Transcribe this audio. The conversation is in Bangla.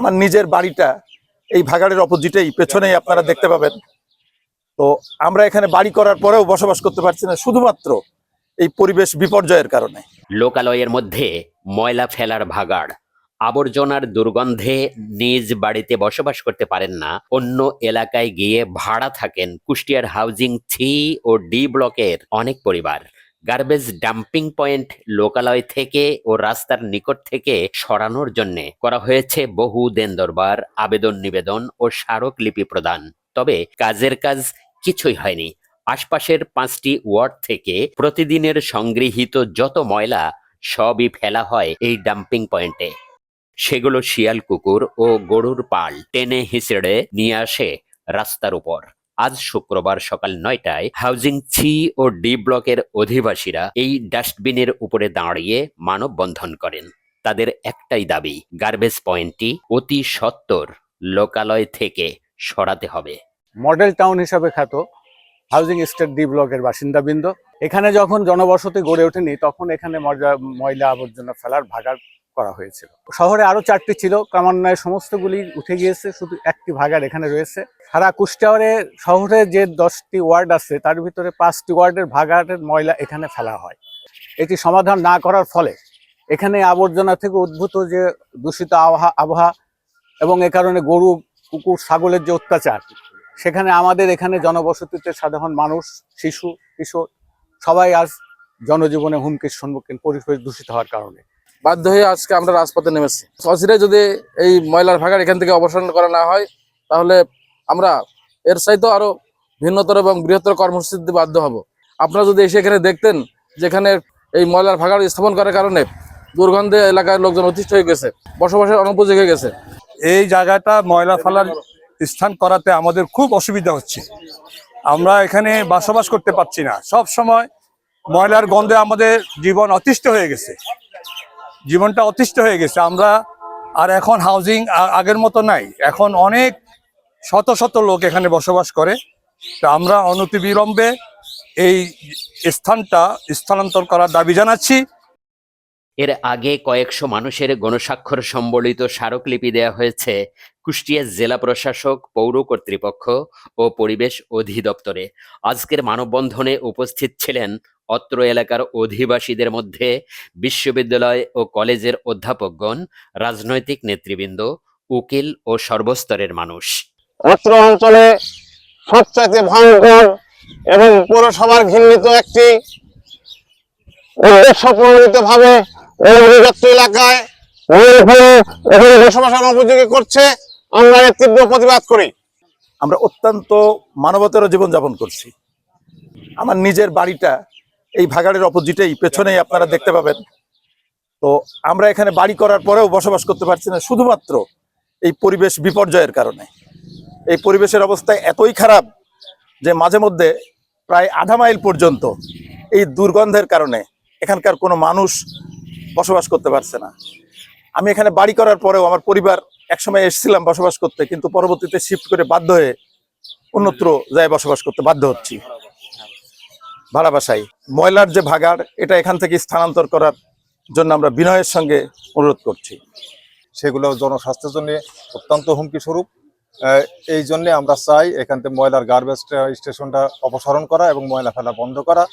আমার নিজের বাড়িটা এই ভাগাড়ের অপোজিটেই, পেছনেই আপনারা দেখতে পাবেন। তো আমরা এখানে বাড়ি করার পরেও বসবাস করতে পারছি না, শুধুমাত্র এই পরিবেশ বিপর্যয়ের কারণে। লোকালয়ের মধ্যে ময়লা ফেলার ভাগাড়, আবর্জনার দুর্গন্ধে নিজ বাড়িতে বসবাস করতে পারেন না, অন্য এলাকায় গিয়ে ভাড়া থাকেন কুষ্টিয়ার হাউজিং থ্রি ও ডি ব্লকের অনেক পরিবার। গার্বেজ ডাম্পিং পয়েন্ট লোকালয় থেকে ও রাস্তার নিকট থেকে সরানোর জন্য করা হয়েছে বহু দেন দরবার, আবেদন নিবেদন ও স্মারকলিপি প্রদান। তবে কাজের কাজ কিছুই হয়নি। আশপাশের পাঁচটি ওয়ার্ড থেকে প্রতিদিনের সংগৃহীত যত ময়লা সবই ফেলা হয় এই ডাম্পিং পয়েন্টে সেগুলো শিয়াল কুকুর ও গরুর পাল টেনে হিসেড়ে নিয়ে আসে রাস্তার উপর। আজ শুক্রবার সকাল নয়টায় হাউজিং সি ও ডি ব্লকের অধিবাসীরা এই ডাস্টবিনের উপরে দাঁড়িয়ে মানববন্ধন করেন। তাদের একটাই দাবি গার্বেজ পয়েন্টটি অতি সত্বর লোকালয় থেকে সরাতে হবে। মডেল টাউন হিসাবে খ্যাত হাউজিং স্টেট ডি ব্লকের বাসিন্দাবৃন্দ, এখানে যখন জনবসতি গড়ে ওঠেনি, তখন এখানে ময়লা- আবর্জনা ফেলার ভাগাড় করা হয়েছিল। শহরে আরও চারটি ছিল, ক্রমান্বয়ে সমস্তগুলি উঠে গিয়েছে, শুধু একটি ভাগার এখানে রয়েছে। সারা কুষ্টিয়ারে শহরে যে দশটি ওয়ার্ড আছে, তার ভিতরে পাঁচটি ওয়ার্ডের ভাগাড়ের ময়লা এখানে ফেলা হয়। এটি সমাধান না করার ফলে এখানে আবর্জনা থেকে উদ্ভূত যে দূষিত আবহাওয়া আবহাওয়া এবং এ কারণে গরু, কুকুর, ছাগলের যে অত্যাচার, সেখানে আমাদের এখানে জনবসতিতে সাধারণ মানুষ, শিশু, কিশোর, সবাই আজ জনজীবনে হুমকির সম্মুখীন, পরিবেশ দূষিত হওয়ার কারণে। বাধ্য হয়ে আজকে আমরা রাজপথে নেমেছি। অচিরে যদি এই ময়লার ভাগাড় এখান থেকে অপসারণ করা না হয়, তাহলে আমরা এর চাইতে আরও ভিন্নতর এবং বৃহত্তর কর্মসূচিতে বাধ্য হব। আপনারা যদি এসে এখানে দেখতেন যেখানে এই ময়লার ভাগাড় স্থাপন করার কারণে দুর্গন্ধে এলাকার লোকজন অতিষ্ঠ হয়ে গেছে, বসবাসের অনুপযোগী হয়ে গেছে। এই জায়গাটা ময়লা ফেলার স্থান করাতে আমাদের খুব অসুবিধা হচ্ছে। আমরা এখানে বসবাস করতে পারছি না। সব সময় ময়লার গন্ধে আমাদের জীবন অতিষ্ঠ হয়ে গেছে। জীবনটা অতিষ্ঠ হয়ে গেছে। আমরা আর এখন হাউজিং আগের মতো নাই। এখন অনেক শত শত লোক এখানে বসবাস করে। তা আমরা অনতিবিলম্বে এই স্থানটা স্থানান্তর করার দাবি জানাচ্ছি। এর আগে কয়েকশো মানুষের গণস্বাক্ষর সম্বলিত স্মারকলিপি দেওয়া হয়েছে কুষ্টিয়া জেলা প্রশাসক, পৌর কর্তৃপক্ষ ও পরিবেশ অধিদপ্তরে। আজকের মানববন্ধনে উপস্থিত ছিলেন অত্র এলাকার অধিবাসীদের মধ্যে বিশ্ববিদ্যালয় ও কলেজের অধ্যাপকগণ রাজনৈতিক নেতৃবৃন্দ উকিল ও সর্বস্তরের মানুষ। অত্র অঞ্চলে সবচাইতে ভয়ঙ্কর এবং পৌরসভার ঘৃণিত একটি উদ্দেশ্য প্রণোদিত ভাবে এলাকায় এখানে বসবাসের উপযোগী করছে আমরা এর তীব্র প্রতিবাদ করি। আমরা অত্যন্ত মানবতার জীবনযাপন করছি। আমার নিজের বাড়িটা এই ভাগাড়ের অপোজিটেই, পেছনেই আপনারা দেখতে পাবেন। তো আমরা এখানে বাড়ি করার পরেও বসবাস করতে পারছি না, শুধুমাত্র এই পরিবেশ বিপর্যয়ের কারণে। এই পরিবেশের অবস্থা এতই খারাপ যে মাঝে মধ্যে প্রায় আধা মাইল পর্যন্ত এই দুর্গন্ধের কারণে এখানকার কোনো মানুষ বসবাস করতে পারছে না। আমি এখানে বাড়ি করার পরেও আমার পরিবার একসময় এসেছিলাম বসবাস করতে, কিন্তু পরবর্তীতে শিফট করে বাধ্য হয়ে অন্যত্র যায় বসবাস করতে বাধ্য হচ্ছি। ভাড়া বাসায় ময়লার যে ভাগাড়, এটা এখান থেকে স্থানান্তর করার জন্য আমরা বিনয়ের সঙ্গে অনুরোধ করছি। সেগুলো জনস্বাস্থ্যের জন্য অত্যন্ত হুমকি স্বরূপ এই জন্যে আমরা চাই এখান থেকে ময়লার গার্বেজ স্টেশনটা অপসারণ করা এবং ময়লা ফেলা বন্ধ করা।